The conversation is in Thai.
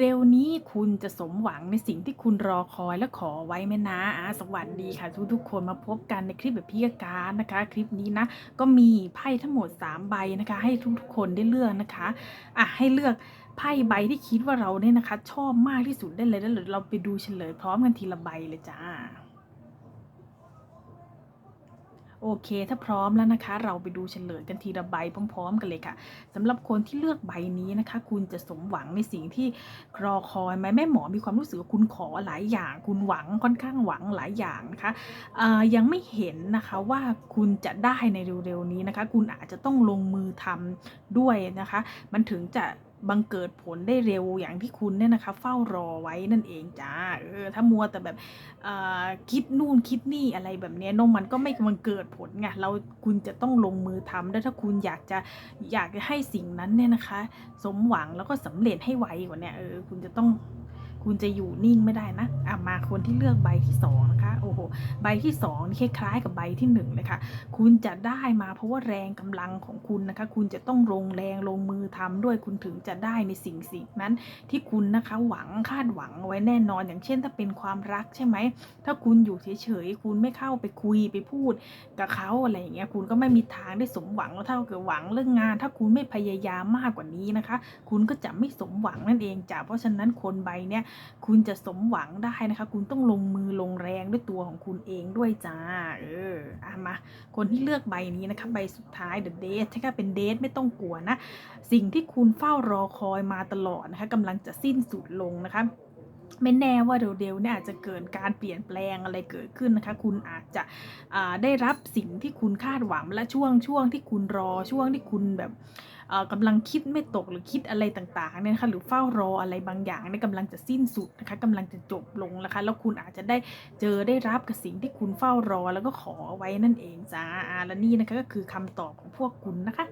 เร็วๆนี้คุณจะสมหวังในสิ่งที่คุณรอคอยและขอไว้ไหมนะอะสวัสดีค่ะ ทุกๆคนมาพบกันในคลิปแบบพิการนะคะ คลิปนี้นะ ก็มีไพ่ทั้งหมด 3 ใบนะคะ ให้ทุกๆคนได้เลือกนะคะอะให้เลือกไพ่ใบที่คิดว่าเราเนี่ยนะคะ ชอบมากที่สุดได้เลยแล้วเราไปดูเฉลยพร้อมกันทีละใบเลยจ้า โอเค ถ้าพร้อมแล้วนะคะ เราไปดูเฉลยกันทีละใบพร้อม ๆ กันเลยค่ะสำหรับคนที่เลือกใบนี้นะคะ คุณจะสมหวังในสิ่งที่รอคอยไหมแม่หมอมีความรู้สึกว่าคุณขอหลายอย่าง คุณหวังค่อนข้างหวังหลายอย่างนะคะอ่ายังไม่เห็นนะคะว่าคุณจะได้ในเร็วๆนี้นะคะ คุณอาจจะต้องลงมือทำด้วยนะคะ มันถึงจะ บังเกิดผลได้เร็วอย่างที่คุณเนี่ยนะคะ เฝ้ารอไว้นั่นเองจ้าเออถ้ามัวแต่แบบคิดนู่นคิดนี่อะไรแบบนี้นมมันก็ไม่บังเกิดผลไงเราคุณจะต้องลงมือทำแล้วถ้าคุณอยากจะอยากจะให้สิ่งนั้นเนี่ยนะคะ สมหวังแล้วก็สำเร็จให้ไวกว่านี้เออคุณจะต้อง คุณจะอยู่นิ่งไม่ได้นะอะมาคนที่เลือกใบที่สองนะคะโอ้โหใบที่สองนี่คล้ายๆกับใบที่หนึ่งเลยค่ะคุณจะได้มาเพราะว่าแรงกำลังของคุณนะคะ คุณจะต้องลงแรงลงมือทำด้วยคุณถึงจะได้ในสิ่งสิ่งนั้น ที่คุณนะคะหวังคาดหวังไว้แน่นอนอย่างเช่น ถ้าเป็นความรักใช่ไหมถ้าคุณอยู่เฉยๆคุณไม่เข้าไปคุยไปพูดกับเขาอะไรอย่างเงี้ยคุณก็ไม่มีทางได้สมหวังแล้วถ้าเกิดหวังเรื่องงาน ถ้าคุณไม่พยายามมากกว่านี้นะคะ คุณก็จะไม่สมหวังนั่นเองจ้ะเพราะฉะนั้นคนใบเนี้ยคุณจะสมหวังได้นะคะ คุณต้องลงมือลงแรงด้วยตัวของคุณเองด้วยจ้า เอออะมา คนที่เลือกใบนี้นะคะ ใบสุดท้าย The Date ถ้าเป็นเดทไม่ต้องกลัวนะ สิ่งที่คุณเฝ้ารอคอยมาตลอดนะคะกำลังจะสิ้นสุดลงนะคะไม่แน่ว่าเร็วๆเนี่ยอาจจะเกิดการเปลี่ยนแปลงอะไรเกิดขึ้นนะคะ คุณอาจจะได้รับสิ่งที่คุณคาดหวังและช่วงช่วงที่คุณรอช่วงที่คุณแบบ กำลังคิดไม่ตกหรือคิดอะไรต่างๆเนี่ยนะคะหรือเฝ้ารออะไรบางอย่างเนี่ยกำลังจะสิ้นสุดนะคะกำลังจะจบลงนะคะแล้วคุณอาจจะได้เจอได้รับกับสิ่งที่คุณเฝ้ารอแล้วก็ขอไว้นั่นเองจ้าอ่าและนี่นะคะก็คือคำตอบของพวกคุณนะคะ